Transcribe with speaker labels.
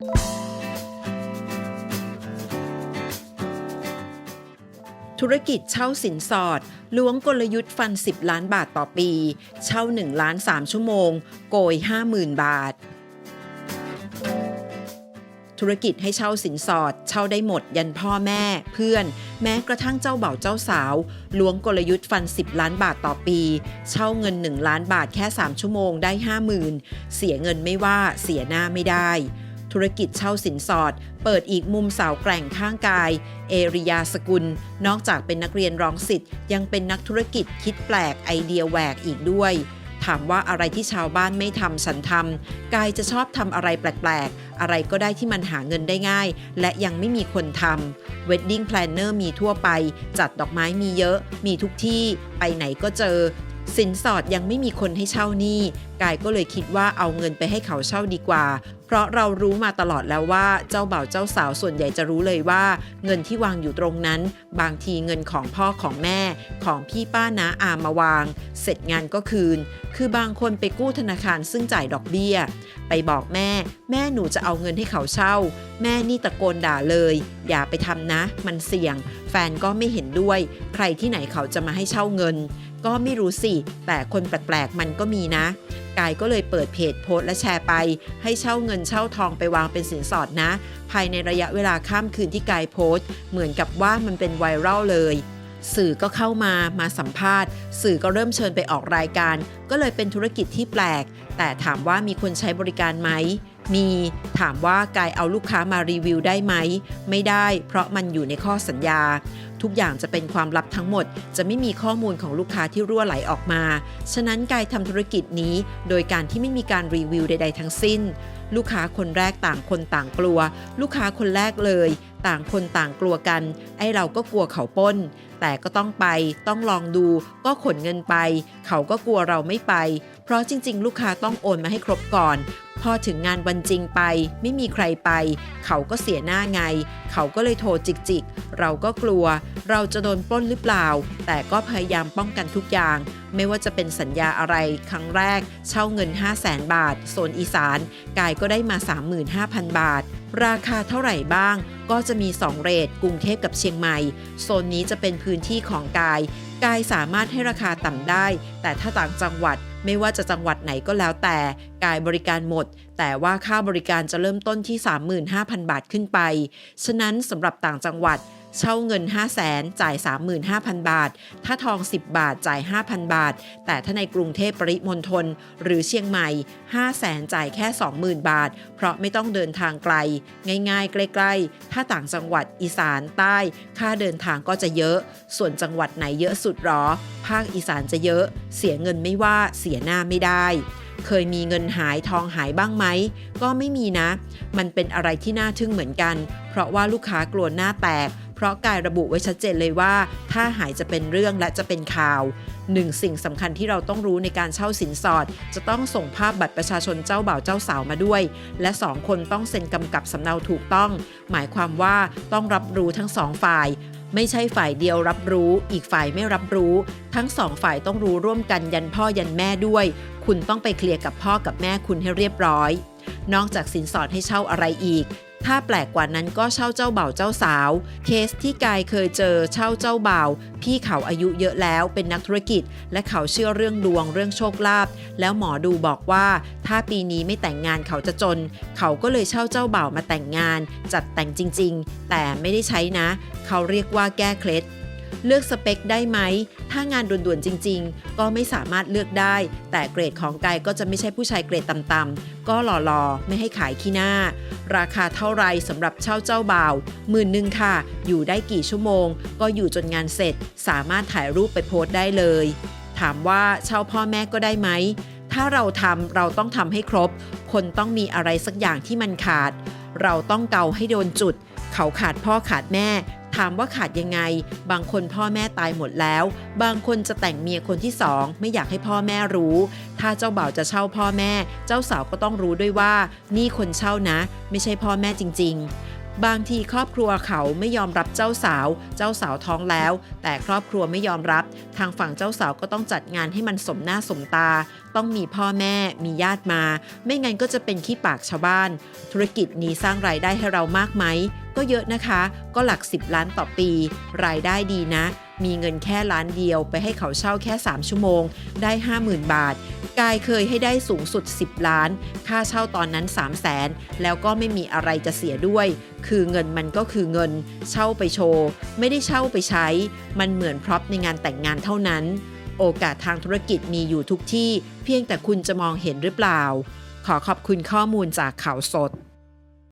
Speaker 1: ธุรกิจเช่าสินสอดล้วงกลยุทธ์ฟัน 10 ล้านบาทต่อปี เช่า1ล้าน3ชั่วโมง โกย 50,000 บาท ธุรกิจให้เช่าสินสอด เช่าได้หมดยันพ่อแม่ เพื่อน แม้กระทั่งเจ้าเบ่าวเจ้าสาวล้วงกลยุทธ์ฟัน 10 ล้านบาทต่อปี เช่าเงิน 1 ล้านบาทแค่ 3 ชั่วโมงได้ 50,000 เสียเงินไม่ว่าเสียหน้าไม่ได้ ธุรกิจเช่าสินสอด เปิดอีกมุมสาวแกร่งข้างกาย เอริยาสกุล นอกจากเป็นนักเรียนร้องสิทธิ์ยังเป็นนักธุรกิจคิดแปลกไอเดียแหวกอีกด้วย ถามว่าอะไรที่ชาวบ้านไม่ทำฉันทำกายจะชอบทำอะไรแปลกๆ อะไรก็ได้ที่มันหาเงินได้ง่าย และยังไม่มีคนทำ Wedding Planner มีทั่วไป จัดดอกไม้มีเยอะ มีทุกที่ไปไหนก็เจอสินสอดยังไม่มีคนให้เช่าหนี้ กายก็เลยคิดว่าเอาเงินไปให้เขาเช่าดีกว่า เพราะเรารู้มาตลอดแล้วว่าเจ้าบ่าวเจ้าสาวส่วนใหญ่จะรู้เลยว่า เงินที่วางอยู่ตรงนั้น บางทีเงินของพ่อของแม่ของพี่ป้าน้าอามาวาง เสร็จงานก็คืน คือบางคนไปกู้ธนาคารซึ่งจ่ายดอกเบี้ย ไปบอกแม่ แม่หนูจะเอาเงินให้เขาเช่า แม่นี่ตะโกนด่าเลย อย่าไปทำนะ มันเสี่ยง แฟนก็ไม่เห็นด้วย ใครที่ไหนเขาจะมาให้เช่าเงิน ก็ไม่รู้สิ แต่คนแปลกๆมันก็มีนะ กายก็เลยเปิดเพจโพสต์และแชร์ไป ให้เช่าเงินเช่าทองไปวางเป็นสินสอดนะ ภายในระยะเวลาข้ามคืนที่กายโพสต์ เหมือนกับว่ามันเป็นไวรัลเลยสื่อก็เข้ามามาสัมภาษณ์ สื่อก็เริ่มเชิญไปออกรายการ ก็เลยเป็นธุรกิจที่แปลก แต่ถามว่ามีคนใช้บริการไหมมีถามว่ากายเอาลูกค้ามารีวิวได้ไหม ไม่ได้ เพราะมันอยู่ในข้อสัญญา ทุกอย่างจะเป็นความลับทั้งหมด จะไม่มีข้อมูลของลูกค้าที่รั่วไหลออกมา ฉะนั้นกายทำธุรกิจนี้ โดยการที่ไม่มีการรีวิวใด ๆ ทั้งสิ้น ลูกค้าคนแรกต่างคนต่างกลัว ลูกค้าคนแรกเลย ต่างคนต่างกลัวกัน ไอ้เราก็กลัวเขาป้น แต่ก็ต้องไป ต้องลองดู ก็ขนเงินไป เขาก็กลัวเราไม่ไป เพราะจริง ๆ ลูกค้าต้องโอนมาให้ครบก่อน พอถึงงานวันจริงไป ไม่มีใครไป เขาก็เสียหน้าไง เขาก็เลยโทรจิกๆเราก็กลัว เราจะโดนปล้นหรือเปล่า แต่ก็พยายามป้องกันทุกอย่าง ไม่ว่าจะเป็นสัญญาอะไร ครั้งแรก เช่าเงิน 5 0 0แสนบาท โซนอีสาน กายก็ได้มา 35,000 บาท ราคาเท่าไหร่บ้าง ก็จะมี 2 เรทกรุงเทพกับเชียงใหม่ โซนนี้จะเป็นพื้นที่ของกาย กายสามารถให้ราคาต่ำได้ แต่ถ้าต่างจังหวัดไม่ว่าจะจังหวัดไหนก็แล้วแต่ กายบริการหมด แต่ว่าค่าบริการจะเริ่มต้นที่ 35,000 บาทขึ้นไป ฉะนั้นสำหรับต่างจังหวัดเช่าเงิน 5 0 0แสนจ่าย 35,000 บาท ถ้าทอง 10 บาทจ่าย 5,000 บาท แต่ถ้าในกรุงเทพปริมณฑลหรือเชียงใหม่ 5 0 0แสนจ่ายแค่ 20,000 บาท เพราะไม่ต้องเดินทางไกล ง่ายๆ ใกล้ๆ ถ้าต่างจังหวัดอีสานใต้ ค่าเดินทางก็จะเยอะ ส่วนจังหวัดไหนเยอะสุดหรอ ภาคอีสานจะเยอะ เสียเงินไม่ว่าเสียหน้าไม่ได้ เคยมีเงินหายทองหายบ้างไหม ก็ไม่มีนะ มันเป็นอะไรที่น่าทึ่งเหมือนกัน เพราะว่าลูกค้ากลัวหน้าแตก เพราะกายระบุไว้ชัดเจนเลยว่า ถ้าหายจะเป็นเรื่องและจะเป็นข่าวหนึ่งสิ่งสำคัญที่เราต้องรู้ในการเช่าสินสอด จะต้องส่งภาพบัตรประชาชนเจ้าบ่าวเจ้าสาวมาด้วย และสองคนต้องเซ็นกำกับสำเนาถูกต้อง หมายความว่าต้องรับรู้ทั้งสองฝ่าย ไม่ใช่ฝ่ายเดียวรับรู้ อีกฝ่ายไม่รับรู้ ทั้งสองฝ่ายต้องรู้ร่วมกันยันพ่อยันแม่ด้วย คุณต้องไปเคลียร์กับพ่อกับแม่คุณให้เรียบร้อย นอกจากสินสอดให้เช่าอะไรอีก ถ้าแปลกกว่านั้นก็เช่าเจ้าเบ่าวเจ้าสาว เคสที่กายเคยเจอเช่าเจ้าเบ่าวพี่เขาอายุเยอะแล้วเป็นนักธุรกิจ และเขาเชื่อเรื่องดวงเรื่องโชคลาภแล้วหมอดูบอกว่า ถ้าปีนี้ไม่แต่งงานเขาจะจน เขาก็เลยเช่าเจ้าเบ่าวมาแต่งงาน จัดแต่งจริง ๆ แต่ไม่ได้ใช้นะ เขาเรียกว่าแก้เคล็ด เลือกสเปคได้ไหม ถ้างานด่วนๆจริง ๆ ก็ไม่สามารถเลือกได้ แต่เกรดของกายก็จะไม่ใช่ผู้ชายเกรดต่ำๆก็หล่อๆ ไม่ให้ขายขี้หน้า ราคาเท่าไรสำหรับเช่าเจ้าบ่าวหมื่นหนึ่งค่ะ อยู่ได้กี่ชั่วโมง ก็อยู่จนงานเสร็จ สามารถถ่ายรูปไปโพสต์ได้เลย ถามว่าเช่าพ่อแม่ก็ได้ไหมถ้าเราทำเราต้องทำให้ครบ คนต้องมีอะไรสักอย่างที่มันขาด เราต้องเกาให้โดนจุด เขาขาดพ่อขาดแม่ ถามว่าขาดยังไง บางคนพ่อแม่ตายหมดแล้ว บางคนจะแต่งเมียคนที่สองไม่อยากให้พ่อแม่รู้ ถ้าเจ้าบ่าวจะเช่าพ่อแม่ เจ้าสาวก็ต้องรู้ด้วยว่า นี่คนเช่านะ ไม่ใช่พ่อแม่จริง ๆ บางทีครอบครัวเขาไม่ยอมรับเจ้าสาว เจ้าสาวท้องแล้ว แต่ครอบครัวไม่ยอมรับ ทางฝั่งเจ้าสาวก็ต้องจัดงานให้มันสมหน้าสมตา ต้องมีพ่อแม่ มีญาติมา ไม่งั้นก็จะเป็นขี้ปากชาวบ้าน ธุรกิจนี้สร้างรายได้ให้เรามากไหม ก็เยอะนะคะ ก็หลัก 10 ล้านต่อปี รายได้ดีนะ มีเงินแค่ล้านเดียวไปให้เขาเช่าแค่ 3 ชั่วโมง ได้ 50,000 บาท กายเคยให้ได้สูงสุด 10 ล้าน ค่าเช่าตอนนั้น 3 0 0แสนแล้วก็ไม่มีอะไรจะเสียด้วย คือเงินมันก็คือเงิน เช่าไปโชว์ ไม่ได้เช่าไปใช้ มันเหมือนพร็อพในงานแต่งงานเท่านั้น โอกาสทางธุรกิจมีอยู่ทุกที่ เพียงแต่คุณจะมองเห็นหรือเปล่า ขอขอบคุณข้อมูลจากข่าวสด